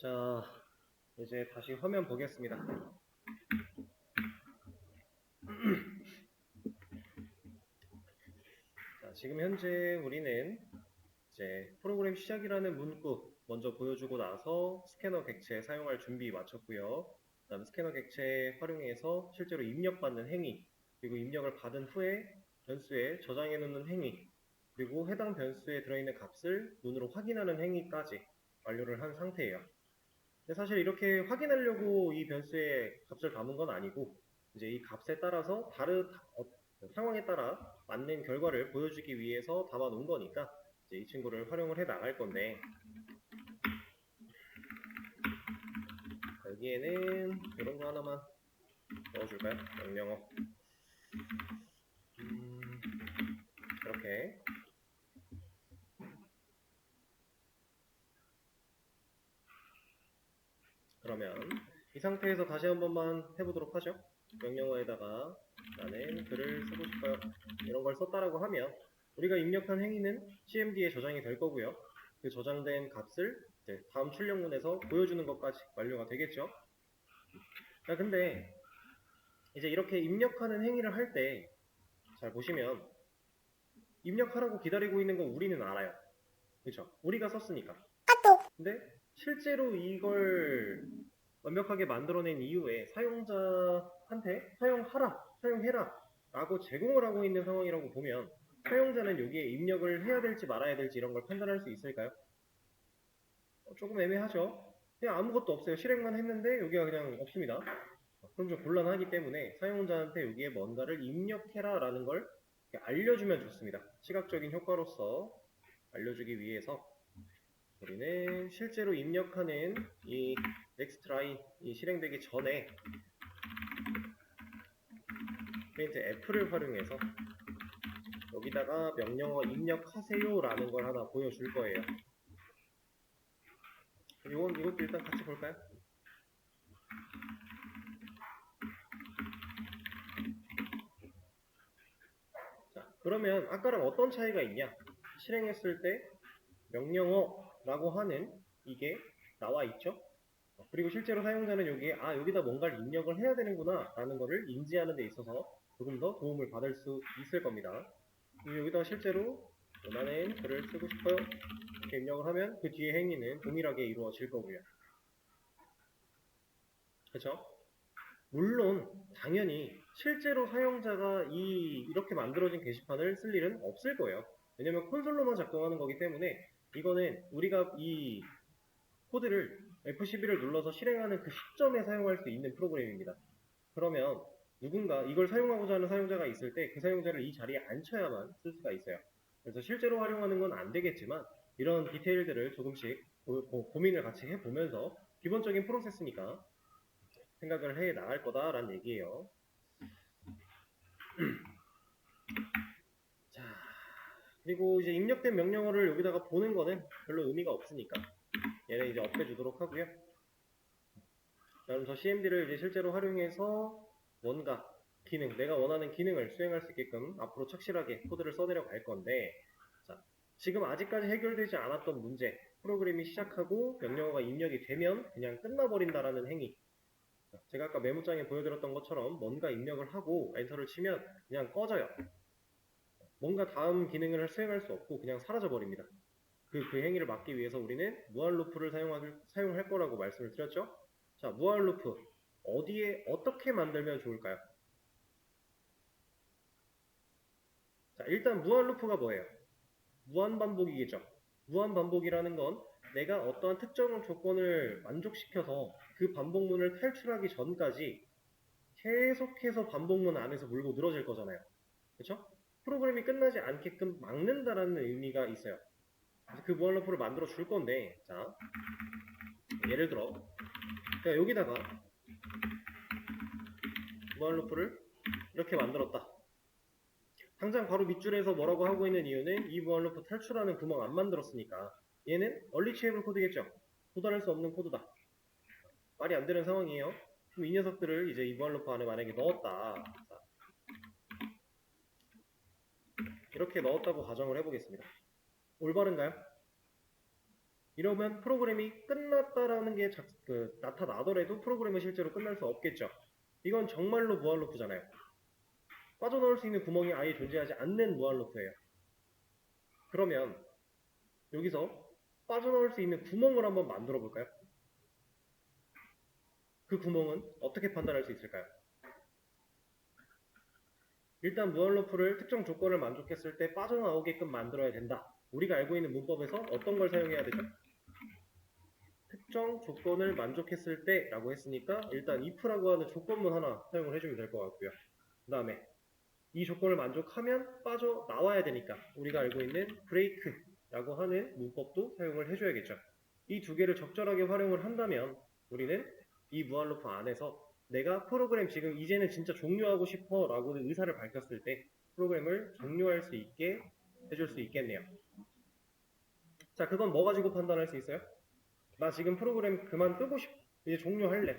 자, 이제 다시 화면 보겠습니다. 자, 지금 현재 우리는 이제 프로그램 시작이라는 문구 먼저 보여주고 나서 스캐너 객체 사용할 준비 마쳤고요. 그다음 스캐너 객체 활용해서 실제로 입력받는 행위, 그리고 입력을 받은 후에 변수에 저장해 놓는 행위, 그리고 해당 변수에 들어있는 값을 눈으로 확인하는 행위까지 완료를 한 상태예요. 사실 이렇게 확인하려고 이 변수에 값을 담은 건 아니고 이제 이 값에 따라서 다른 어, 상황에 따라 맞는 결과를 보여주기 위해서 담아 놓은 거니까 이제 이 친구를 활용을 해 나갈 건데. 여기에는 이런 거 하나만 넣어줄까요? 명령어. 음, 이렇게 그러면 이 상태에서 다시 한 번만 해보도록 하죠. 명령어에다가 나는 글을 쓰고 싶어요. 이런 걸 썼다라고 하면 우리가 입력한 행위는 CMD에 저장이 될 거고요. 그 저장된 값을 다음 출력문에서 보여주는 것까지 완료가 되겠죠. 자, 근데 이제 이렇게 입력하는 행위를 할 때 잘 보시면 입력하라고 기다리고 있는 건 우리는 알아요. 그렇죠? 우리가 썼으니까. 근데 실제로 이걸 완벽하게 만들어낸 이후에 사용자한테 사용하라, 사용해라 라고 제공을 하고 있는 상황이라고 보면 사용자는 여기에 입력을 해야 될지 말아야 될지 이런 걸 판단할 수 있을까요? 어, 조금 애매하죠. 그냥 아무것도 없어요. 실행만 했는데 여기가 그냥 없습니다. 그럼 좀 곤란하기 때문에 사용자한테 여기에 뭔가를 입력해라 라는 걸 알려주면 좋습니다. 시각적인 효과로서 알려주기 위해서 우리는 실제로 입력하는 이 next line 이 실행되기 전에 프린트 F를 활용해서 여기다가 명령어 입력하세요 라는 걸 하나 보여줄 거예요. 이건 이것도 일단 같이 볼까요? 자, 그러면 아까랑 어떤 차이가 있냐? 실행했을 때 명령어 라고 하는 이게 나와 있죠? 어, 그리고 실제로 사용자는 여기에 아 여기다 뭔가를 입력을 해야 되는구나 라는 거를 인지하는 데 있어서 조금 더 도움을 받을 수 있을 겁니다. 여기다가 실제로 원하는 글을 쓰고 싶어요 이렇게 입력을 하면 그 뒤에 행위는 동일하게 이루어질 거고요. 그렇죠? 물론 당연히 실제로 사용자가 이 이렇게 만들어진 게시판을 쓸 일은 없을 거예요. 왜냐면 콘솔로만 작동하는 거기 때문에 이거는 우리가 이 코드를 F12를 눌러서 실행하는 그 시점에 사용할 수 있는 프로그램입니다. 그러면 누군가 이걸 사용하고자 하는 사용자가 있을 때 그 사용자를 이 자리에 앉혀야만 쓸 수가 있어요. 그래서 실제로 활용하는 건 안 되겠지만 이런 디테일들을 조금씩 고, 고- 고민을 같이 해보면서 기본적인 프로세스니까 생각을 해 나갈 거다라는 얘기예요. 자, 그리고 이제 입력된 명령어를 여기다가 보는 거는 별로 의미가 없으니까 얘는 이제 없애주도록 하고요. 자, 그럼 저 CMD를 이제 실제로 활용해서 뭔가 기능, 내가 원하는 기능을 수행할 수 있게끔 앞으로 착실하게 코드를 써내려 갈 건데, 자, 지금 아직까지 해결되지 않았던 문제, 프로그램이 시작하고 명령어가 입력이 되면 그냥 끝나버린다라는 행위. 자, 제가 아까 메모장에 보여드렸던 것처럼 뭔가 입력을 하고 엔터를 치면 그냥 꺼져요. 뭔가 다음 기능을 수행할 수 없고 그냥 사라져 버립니다. 그, 그 행위를 막기 위해서 우리는 무한 루프를 사용할, 사용할 거라고 말씀을 드렸죠? 자, 무한 루프. 어디에, 어떻게 만들면 좋을까요? 자, 일단 무한 루프가 뭐예요? 무한 반복이겠죠. 무한 반복이라는 건 내가 어떠한 특정 조건을 만족시켜서 그 반복문을 탈출하기 전까지 계속해서 반복문 안에서 물고 늘어질 거잖아요. 그렇죠? 프로그램이 끝나지 않게끔 막는다라는 의미가 있어요. 그 무한 루프를 만들어 줄 건데, 자, 예를 들어, 제가 여기다가 무한 루프를 이렇게 만들었다. 당장 바로 밑줄에서 뭐라고 하고 있는 이유는 이 무한 루프 탈출하는 구멍 안 만들었으니까 얘는 얼리치에블 코드겠죠. 도달할 수 없는 코드다. 말이 안 되는 상황이에요. 그럼 이 녀석들을 이제 이 무한 루프 안에 만약에 넣었다. 자, 이렇게 넣었다고 가정을 해보겠습니다. 올바른가요? 이러면 프로그램이 끝났다라는 게 자- 그, 나타나더라도 프로그램은 실제로 끝날 수 없겠죠. 이건 정말로 무한 루프잖아요. 빠져나올 수 있는 구멍이 아예 존재하지 않는 무한 루프예요. 그러면 여기서 빠져나올 수 있는 구멍을 한번 만들어 볼까요? 그 구멍은 어떻게 판단할 수 있을까요? 일단 무한 루프를 특정 조건을 만족했을 때 빠져나오게끔 만들어야 된다. 우리가 알고 있는 문법에서 어떤 걸 사용해야 되죠? 특정 조건을 만족했을 때 라고 했으니까 일단 if라고 하는 조건문 하나 사용을 해주면 될 것 같고요. 그 다음에 이 조건을 만족하면 빠져나와야 되니까 우리가 알고 있는 break라고 하는 문법도 사용을 해줘야겠죠. 이 두 개를 적절하게 활용을 한다면 우리는 이 무한루프 안에서 내가 프로그램 지금 이제는 진짜 종료하고 싶어 라고 의사를 밝혔을 때 프로그램을 종료할 수 있게 해줄 수 있겠네요. 자, 그건 뭐 가지고 판단할 수 있어요? 나 지금 프로그램 그만 끄고 싶, 이제 종료할래.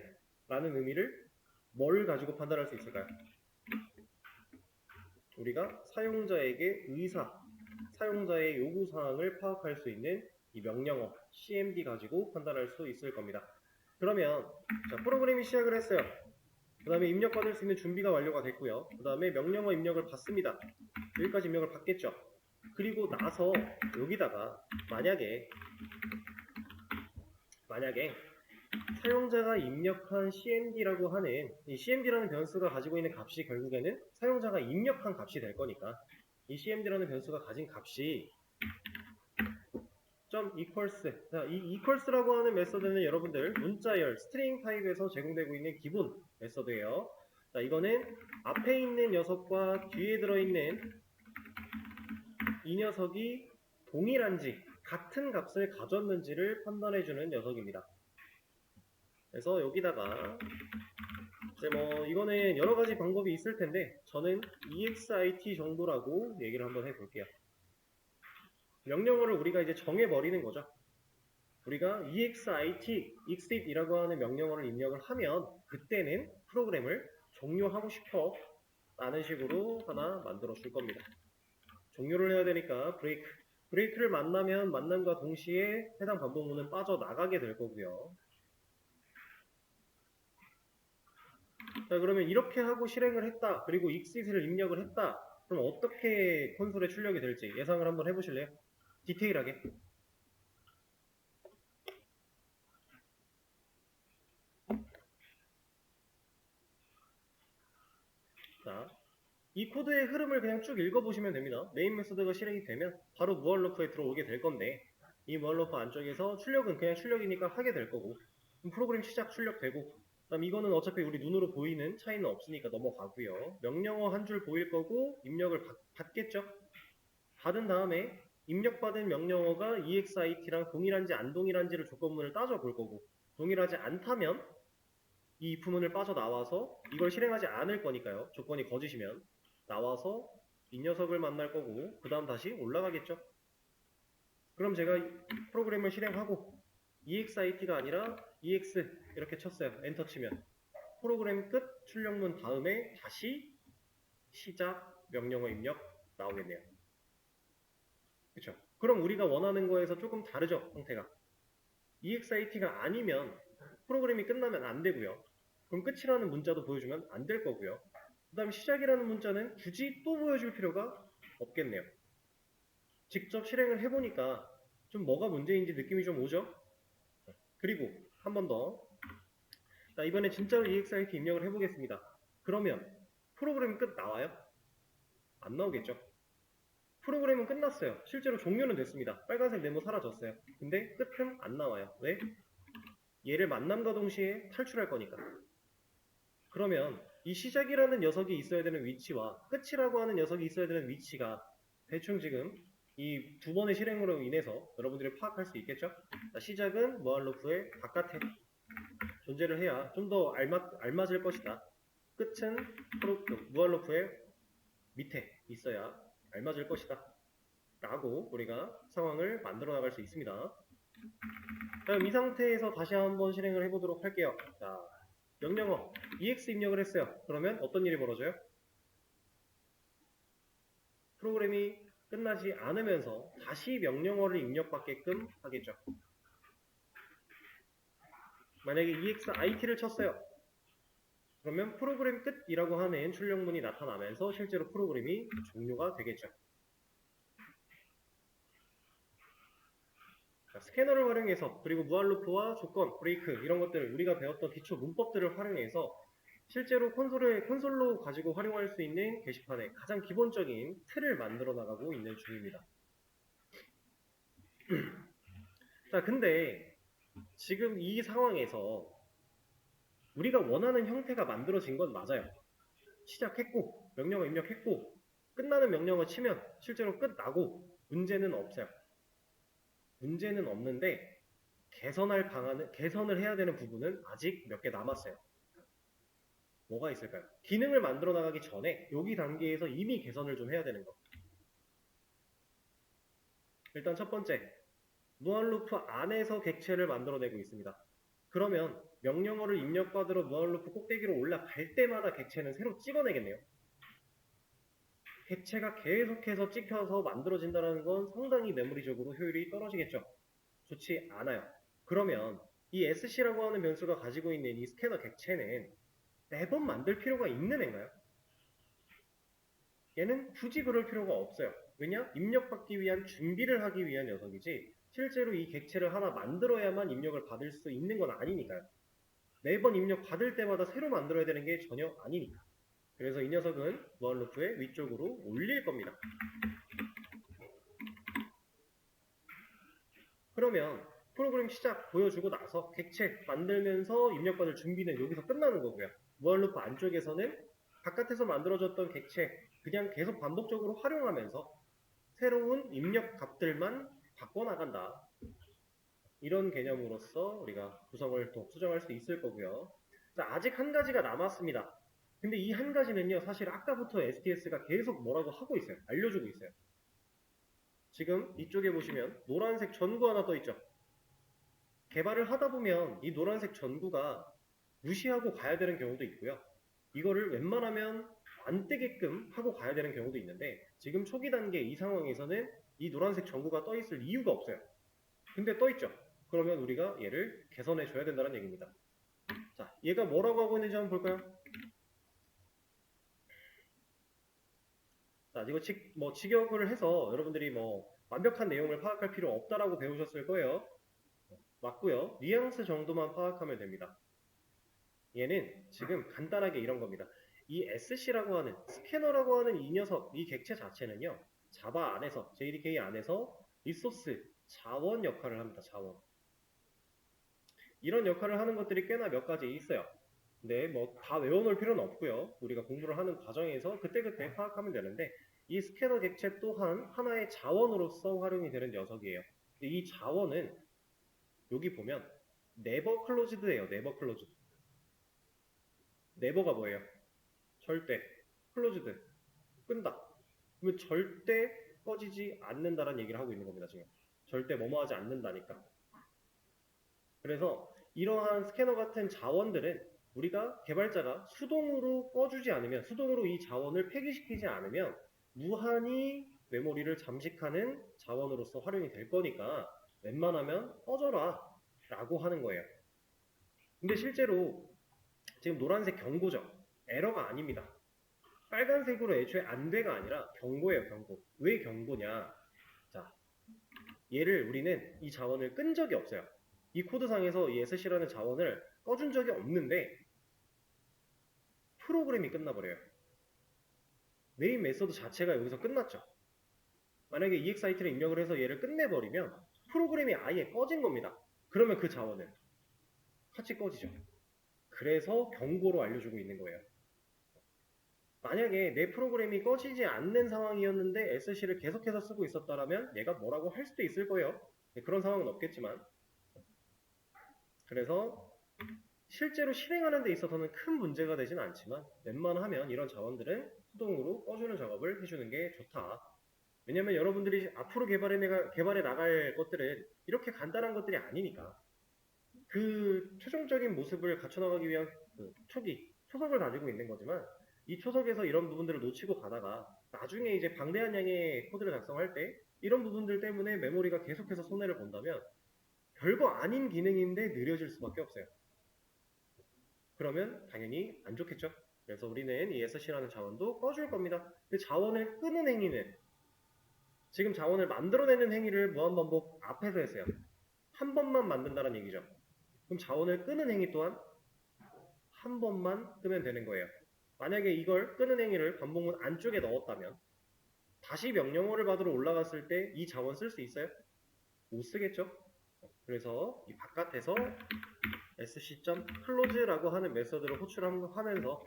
라는 의미를 뭘 가지고 판단할 수 있을까요? 우리가 사용자에게 의사, 사용자의 요구사항을 파악할 수 있는 이 명령어, CMD 가지고 판단할 수 있을 겁니다. 그러면, 자, 프로그램이 시작을 했어요. 그 다음에 입력받을 수 있는 준비가 완료가 됐고요. 그 다음에 명령어 입력을 받습니다. 여기까지 입력을 받겠죠. 그리고 나서 여기다가 만약에 만약에 사용자가 입력한 cmd라고 하는 이 cmd라는 변수가 가지고 있는 값이 결국에는 사용자가 입력한 값이 될 거니까 이 cmd라는 변수가 가진 값이 점 equals 자, 이 equals라고 하는 메서드는 여러분들 문자열 스트링 타입에서 제공되고 있는 기본 메서드예요. 자, 이거는 앞에 있는 녀석과 뒤에 들어있는 이 녀석이 동일한지 같은 값을 가졌는지를 판단해주는 녀석입니다. 그래서 여기다가 이제 뭐 이거는 여러 가지 방법이 있을 텐데 저는 exit 정도라고 얘기를 한번 해볼게요. 명령어를 우리가 이제 정해버리는 거죠. 우리가 exit, exit이라고 하는 명령어를 입력을 하면 그때는 프로그램을 종료하고 싶어 라는 식으로 하나 만들어 줄 겁니다. 종료를 해야 되니까 브레이크 브레이크를 만나면 만남과 동시에 해당 반복문은 빠져나가게 될 거고요. 자 그러면 이렇게 하고 실행을 했다. 그리고 exit을 입력을 했다. 그럼 어떻게 콘솔에 출력이 될지 예상을 한번 해보실래요? 디테일하게. 자, 이 코드의 흐름을 그냥 쭉 읽어보시면 됩니다. 메인 메소드가 실행이 되면 바로 무얼러프에 들어오게 될 건데 이 무얼러프 안쪽에서 출력은 그냥 출력이니까 하게 될 거고 그럼 프로그램 시작 출력되고 그다음 이거는 어차피 우리 눈으로 보이는 차이는 없으니까 넘어가고요. 명령어 한 줄 보일 거고 입력을 받, 받겠죠. 받은 다음에 입력받은 명령어가 exit랑 동일한지 안 동일한지를 조건문을 따져 볼 거고 동일하지 않다면 이 if문을 빠져나와서 이걸 실행하지 않을 거니까요. 조건이 거짓이면 나와서 이 녀석을 만날 거고 그 다음 다시 올라가겠죠. 그럼 제가 이 프로그램을 실행하고 exit가 아니라 ex 이렇게 쳤어요. 엔터 치면 프로그램 끝 출력문 다음에 다시 시작 명령어 입력 나오겠네요. 그쵸? 그럼 우리가 원하는 거에서 조금 다르죠, 형태가. exit가 아니면 프로그램이 끝나면 안 되고요. 그럼 끝이라는 문자도 보여주면 안 될 거고요. 그 다음에 시작이라는 문자는 굳이 또 보여줄 필요가 없겠네요. 직접 실행을 해보니까 좀 뭐가 문제인지 느낌이 좀 오죠? 그리고 한 번 더. 자, 이번에 진짜로 EXIT 입력을 해보겠습니다. 그러면 프로그램 끝 나와요? 안 나오겠죠? 프로그램은 끝났어요. 실제로 종료는 됐습니다. 빨간색 네모 사라졌어요. 근데 끝은 안 나와요. 왜? 얘를 만남과 동시에 탈출할 거니까. 그러면 이 시작이라는 녀석이 있어야 되는 위치와 끝이라고 하는 녀석이 있어야 되는 위치가 대충 지금 이 두 번의 실행으로 인해서 여러분들이 파악할 수 있겠죠? 자, 시작은 무한루프의 바깥에 존재를 해야 좀 더 알맞, 알맞을 것이다. 끝은 프로, 그 무한루프의 밑에 있어야 알맞을 것이다. 라고 우리가 상황을 만들어 나갈 수 있습니다. 그럼 이 상태에서 다시 한번 실행을 해보도록 할게요. 자, 명령어 EX 입력을 했어요. 그러면 어떤 일이 벌어져요? 프로그램이 끝나지 않으면서 다시 명령어를 입력받게끔 하겠죠. 만약에 EXIT를 쳤어요. 그러면 프로그램 끝이라고 하는 출력문이 나타나면서 실제로 프로그램이 종료가 되겠죠. 자, 스캐너를 활용해서 그리고 무한루프와 조건, 브레이크 이런 것들을 우리가 배웠던 기초 문법들을 활용해서 실제로 콘솔을 콘솔로 가지고 활용할 수 있는 게시판의 가장 기본적인 틀을 만들어 나가고 있는 중입니다. 자, 근데 지금 이 상황에서 우리가 원하는 형태가 만들어진 건 맞아요. 시작했고 명령어 입력했고 끝나는 명령어 치면 실제로 끝나고 문제는 없어요. 문제는 없는데 개선할 방안은 개선을 해야 되는 부분은 아직 몇 개 남았어요. 뭐가 있을까요? 기능을 만들어 나가기 전에 여기 단계에서 이미 개선을 좀 해야 되는 거. 일단 첫 번째, 무한루프 안에서 객체를 만들어내고 있습니다. 그러면 명령어를 입력받으러 무한루프 꼭대기로 올라갈 때마다 객체는 새로 찍어내겠네요. 객체가 계속해서 찍혀서 만들어진다는 건 상당히 메모리적으로 효율이 떨어지겠죠. 좋지 않아요. 그러면 이 SC라고 하는 변수가 가지고 있는 이 스캐너 객체는 매번 만들 필요가 있는 애인가요? 얘는 굳이 그럴 필요가 없어요. 왜냐? 입력받기 위한 준비를 하기 위한 녀석이지 실제로 이 객체를 하나 만들어야만 입력을 받을 수 있는 건 아니니까요. 매번 입력 받을 때마다 새로 만들어야 되는 게 전혀 아니니까. 그래서 이 녀석은 무한루프의 위쪽으로 올릴 겁니다. 그러면 프로그램 시작 보여주고 나서 객체 만들면서 입력받을 준비는 여기서 끝나는 거고요. 무한루프 안쪽에서는 바깥에서 만들어졌던 객체 그냥 계속 반복적으로 활용하면서 새로운 입력 값들만 바꿔나간다. 이런 개념으로서 우리가 구성을 또 수정할 수 있을 거고요. 자, 아직 한 가지가 남았습니다. 근데 이 한 가지는요, 사실 아까부터 STS가 계속 뭐라고 하고 있어요. 알려주고 있어요. 지금 이쪽에 보시면 노란색 전구 하나 떠 있죠. 개발을 하다 보면 이 노란색 전구가 무시하고 가야 되는 경우도 있고요. 이거를 웬만하면 안 뜨게끔 하고 가야 되는 경우도 있는데 지금 초기 단계 이 상황에서는 이 노란색 전구가 떠 있을 이유가 없어요. 근데 떠 있죠. 그러면 우리가 얘를 개선해 줘야 된다는 얘기입니다. 자, 얘가 뭐라고 하고 있는지 한번 볼까요? 자, 이거 직, 뭐 직역을 해서 여러분들이 뭐 완벽한 내용을 파악할 필요 없다라고 배우셨을 거예요. 맞고요. 뉘앙스 정도만 파악하면 됩니다. 얘는 지금 간단하게 이런 겁니다. 이 SC라고 하는 스캐너라고 하는 이 녀석, 이 객체 자체는요. 자바 안에서, JDK 안에서 리소스, 자원 역할을 합니다. 자원. 이런 역할을 하는 것들이 꽤나 몇 가지 있어요. 근데 뭐 다 외워놓을 필요는 없고요. 우리가 공부를 하는 과정에서 그때그때 파악하면 되는데 이 스캐너 객체 또한 하나의 자원으로서 활용이 되는 녀석이에요. 이 자원은 여기 보면 네버 클로즈드예요. 네버 클로즈드. 네버가 뭐예요? 절대. 클로즈드. 끈다. 그러면 절대 꺼지지 않는다라는 얘기를 하고 있는 겁니다. 지금. 절대 뭐뭐 하지 않는다니까. 그래서 이러한 스캐너 같은 자원들은 우리가 개발자가 수동으로 꺼주지 않으면 수동으로 이 자원을 폐기시키지 않으면 무한히 메모리를 잠식하는 자원으로서 활용이 될 거니까 웬만하면 꺼져라 라고 하는 거예요. 근데 실제로 지금 노란색 경고죠. 에러가 아닙니다. 빨간색으로 애초에 안 돼가 아니라 경고예요, 경고. 왜 경고냐? 자, 얘를 우리는 이 자원을 끈 적이 없어요. 이 코드상에서 이 SC라는 자원을 꺼준 적이 없는데 프로그램이 끝나버려요. 메인 메서드 자체가 여기서 끝났죠. 만약에 EXIT를 입력을 해서 얘를 끝내버리면 프로그램이 아예 꺼진 겁니다. 그러면 그 자원은 같이 꺼지죠. 그래서 경고로 알려주고 있는 거예요. 만약에 내 프로그램이 꺼지지 않는 상황이었는데 SC를 계속해서 쓰고 있었다면 얘가 뭐라고 할 수도 있을 거예요. 네, 그런 상황은 없겠지만 그래서 실제로 실행하는 데 있어서는 큰 문제가 되진 않지만 웬만하면 이런 자원들은 수동으로 꺼주는 작업을 해주는 게 좋다. 왜냐면 여러분들이 앞으로 개발해, 개발해 나갈 것들은 이렇게 간단한 것들이 아니니까 그 최종적인 모습을 갖춰나가기 위한 그 초기, 초석을 가지고 있는 거지만 이 초석에서 이런 부분들을 놓치고 가다가 나중에 이제 방대한 양의 코드를 작성할 때 이런 부분들 때문에 메모리가 계속해서 손해를 본다면 별거 아닌 기능인데 느려질 수밖에 없어요. 그러면 당연히 안 좋겠죠. 그래서 우리는 이 SC라는 자원도 꺼줄 겁니다. 그 자원을 끄는 행위는 지금 자원을 만들어내는 행위를 무한반복 앞에서 했어요. 한 번만 만든다는 얘기죠. 그럼 자원을 끄는 행위 또한 한 번만 끄면 되는 거예요. 만약에 이걸 끄는 행위를 반복문 안쪽에 넣었다면 다시 명령어를 받으러 올라갔을 때 이 자원 쓸 수 있어요? 못 쓰겠죠? 그래서 이 바깥에서 sc.close라고 하는 메서드를 호출하면서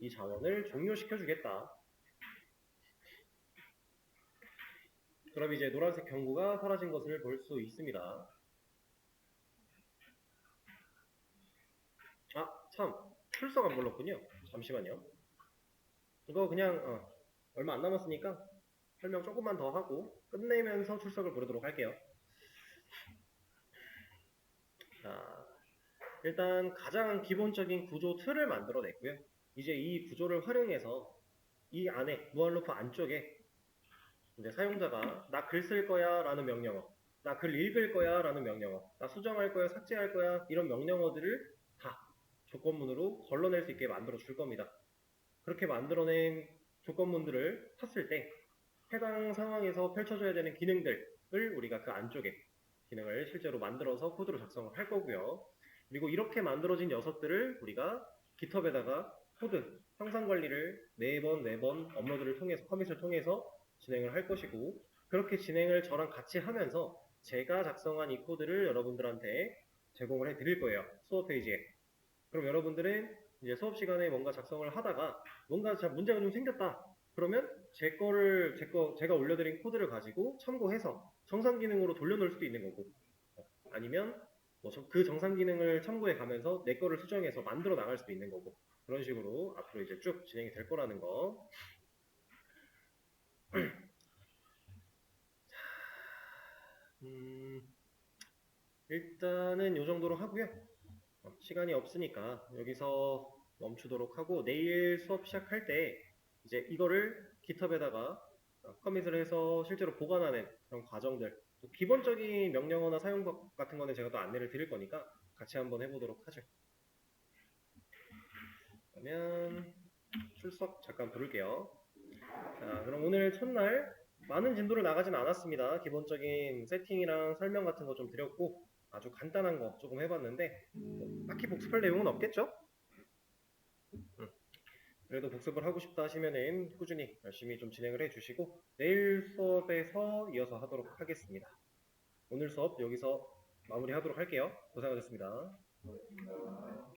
이 자원을 종료시켜 주겠다. 그럼 이제 노란색 경고가 사라진 것을 볼 수 있습니다. 아, 참. 출석 안 불렀군요. 잠시만요. 이거 그냥 어, 얼마 안 남았으니까 설명 조금만 더 하고 끝내면서 출석을 부르도록 할게요. 자, 일단 가장 기본적인 구조 틀을 만들어냈고요. 이제 이 구조를 활용해서 이 안에 무한루프 안쪽에 이제 사용자가 나 글 쓸 거야 라는 명령어, 나 글 읽을 거야 라는 명령어, 나 수정할 거야, 삭제할 거야 이런 명령어들을 다 조건문으로 걸러낼 수 있게 만들어 줄 겁니다. 그렇게 만들어낸 조건문들을 탔을 때 해당 상황에서 펼쳐줘야 되는 기능들을 우리가 그 안쪽에 기능을 실제로 만들어서 코드로 작성을 할 거고요. 그리고 이렇게 만들어진 녀석들을 우리가 GitHub에다가 코드 형상 관리를 네 번, 네번 업로드를 통해서 커밋을 통해서 진행을 할 것이고 그렇게 진행을 저랑 같이 하면서 제가 작성한 이 코드를 여러분들한테 제공을 해 드릴 거예요. 수업 페이지에. 그럼 여러분들은 이제 수업 시간에 뭔가 작성을 하다가 뭔가 자 문제가 좀 생겼다. 그러면 제 거를 제 거 제가 올려드린 코드를 가지고 참고해서 정상 기능으로 돌려놓을 수도 있는 거고 아니면 뭐그 정상 기능을 참고해 가면서 내 거를 수정해서 만들어 나갈 수도 있는 거고 그런 식으로 앞으로 이제 쭉 진행이 될 거라는 거. 음, 일단은 이 정도로 하고요. 어, 시간이 없으니까 여기서 멈추도록 하고 내일 수업 시작할 때 이제 이거를 GitHub에다가 어, 커밋을 해서 실제로 보관하는 그런 과정들 또 기본적인 명령어나 사용법 같은 거는 제가 또 안내를 드릴 거니까 같이 한번 해보도록 하죠. 그러면 출석 잠깐 부를게요. 자, 그럼 오늘 첫날 많은 진도를 나가진 않았습니다. 기본적인 세팅이랑 설명 같은 거 좀 드렸고 아주 간단한 거 조금 해봤는데 뭐 딱히 복습할 내용은 없겠죠? 음. 그래도 복습을 하고 싶다 하시면은 꾸준히 열심히 좀 진행을 해주시고 내일 수업에서 이어서 하도록 하겠습니다. 오늘 수업 여기서 마무리하도록 할게요. 고생하셨습니다.